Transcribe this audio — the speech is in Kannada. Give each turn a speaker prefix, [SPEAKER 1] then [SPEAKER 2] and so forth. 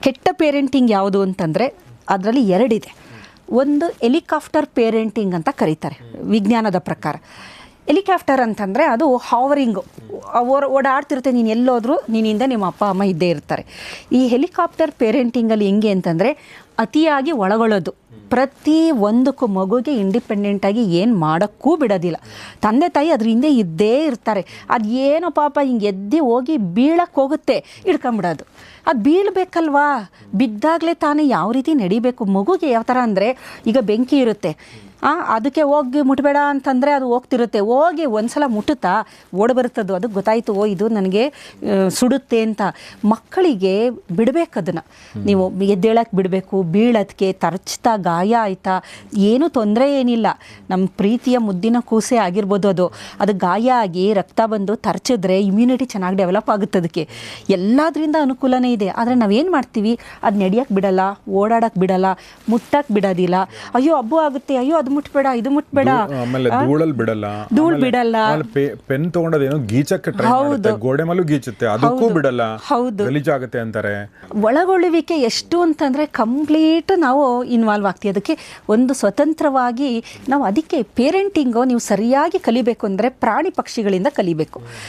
[SPEAKER 1] ಕೆಟ್ಟ ಪೇರೆಂಟಿಂಗ್ ಯಾವುದು ಅಂತಂದರೆ ಅದರಲ್ಲಿ ಎರಡಿದೆ. ಒಂದು ಎಲಿಕಾಪ್ಟರ್ ಪೇರೆಂಟಿಂಗ್ ಅಂತ ಕರೀತಾರೆ ವಿಜ್ಞಾನದ ಪ್ರಕಾರ. ಎಲಿಕಾಪ್ಟರ್ ಅಂತಂದರೆ ಅದು ಹಾವರಿಂಗು. ಓಡಾಡ್ತಿರುತ್ತೆ, ನೀನು ಎಲ್ಲೋದ್ರೂ ನಿನ್ನಿಂದ ನಿಮ್ಮ ಅಪ್ಪ, ಅಮ್ಮ ಇದ್ದೇ ಇರ್ತಾರೆ. ಈ ಹೆಲಿಕಾಪ್ಟರ್ ಪೇರೆಂಟಿಂಗಲ್ಲಿ ಹೆಂಗೆ ಅಂತಂದರೆ ಅತಿಯಾಗಿ ಒಳಗೊಳ್ಳೋದು. ಪ್ರತಿ ಒಂದಕ್ಕೂ ಮಗುಗೆ ಇಂಡಿಪೆಂಡೆಂಟಾಗಿ ಏನು ಮಾಡೋಕ್ಕೂ ಬಿಡೋದಿಲ್ಲ. ತಂದೆ, ತಾಯಿ ಅದ್ರ ಹಿಂದೆ ಇದ್ದೇ ಇರ್ತಾರೆ. ಅದು ಏನೋ ಪಾಪ, ಹಿಂಗೆ ಎದ್ದು ಹೋಗಿ ಬೀಳಕ್ಕೆ ಹೋಗುತ್ತೆ, ಹಿಡ್ಕೊಂಬಿಡೋದು. ಅದು ಬೀಳಬೇಕಲ್ವಾ? ಬಿದ್ದಾಗಲೇ ತಾನೇ ಯಾವ ರೀತಿ ನಡಿಬೇಕು ಮಗುಗೆ? ಯಾವ ಥರ ಅಂದರೆ, ಈಗ ಬೆಂಕಿ ಇರುತ್ತೆ. ಅದಕ್ಕೆ ಹೋಗಿ ಮುಟ್ಬೇಡ ಅಂತಂದರೆ ಅದು ಹೋಗ್ತಿರುತ್ತೆ. ಹೋಗಿ ಒಂದ್ಸಲ ಮುಟ್ಟುತ್ತಾ ಬರುತ್ತೆ ಅದು ಗೊತ್ತಾಯಿತು, ಓ, ಇದು ನನಗೆ ಸುಡುತ್ತೆ ಅಂತ. ಮಕ್ಕಳಿಗೆ ಬಿಡಬೇಕು ಅದನ್ನು. ನೀವು ಎದ್ದೇಳಕ್ಕೆ ಬಿಡಬೇಕು ಬೀಳೋದಕ್ಕೆ ತರ್ಚ್ತಾ, ಗಾಯ ಆಯ್ತಾ, ಏನೂ ತೊಂದರೆ ಏನಿಲ್ಲ. ನಮ್ಮ ಪ್ರೀತಿಯ ಮುದ್ದಿನ ಕೂಸೆ ಆಗಿರ್ಬೋದು ಅದು. ಅದು ಗಾಯ ಆಗಿ ರಕ್ತ ಬಂದು ತರ್ಚಿದ್ರೆ ಇಮ್ಯುನಿಟಿ ಚೆನ್ನಾಗಿ ಡೆವಲಪ್ ಆಗುತ್ತೆ ಅದಕ್ಕೆ. ಎಲ್ಲದರಿಂದ ಅನುಕೂಲನೇ ಇದೆ. ಆದರೆ ನಾವೇನು ಮಾಡ್ತೀವಿ? ಅದು ನಡೆಯೋಕ್ಕೆ ಬಿಡಲ್ಲ ಓಡಾಡಕ್ಕೆ ಬಿಡಲ್ಲ ಮುಟ್ಟಕ್ಕೆ ಬಿಡೋದಿಲ್ಲ. ಅಯ್ಯೋ ಹಬ್ಬ ಆಗುತ್ತೆ. ಅಯ್ಯೋ, ಅದು ಮುಟ್ಬೇಡ ಇದು ಮುಟ್ಬೇಡ.
[SPEAKER 2] ಆಮೇಲೆ ಧೂಳಲ್ಲಿ ಬಿಡಲ್ಲ.
[SPEAKER 1] ಧೂಳ್ ಬಿಡಲ್ಲ.
[SPEAKER 2] ಪೆನ್ ತಗೊಂಡದೇನೋ ಗೀಚಕ್ಕೆ ಟ್ರೈ ಮಾಡುತ್ತೆ. ಗೋಡೆ ಮೇಲೂ ಗೀಚುತ್ತೆ. ಅದಕ್ಕೂ ಬಿಡಲ್ಲ.
[SPEAKER 1] ಹೌದು.
[SPEAKER 2] ಗಲೀಜಾಗುತ್ತೆ ಅಂತಾರೆ.
[SPEAKER 1] ಒಳಗೊಳ್ಳುವಿಕೆ ಎಷ್ಟು ಅಂತಂದ್ರೆ ಕಂಪ್ಲೀಟ್ ನಾವು ಇನ್ವಾಲ್ವ್ ಆಗ್ತೀವಿ. ಅದಕ್ಕೆ ಒಂದು ಸ್ವತಂತ್ರವಾಗಿ ನಾವು ಅದಕ್ಕೆ ಪೇರೆಂಟಿಂಗು ನೀವು ಸರಿಯಾಗಿ ಕಲಿಬೇಕು ಅಂದರೆ ಪ್ರಾಣಿ ಪಕ್ಷಿಗಳಿಂದ ಕಲಿಬೇಕು.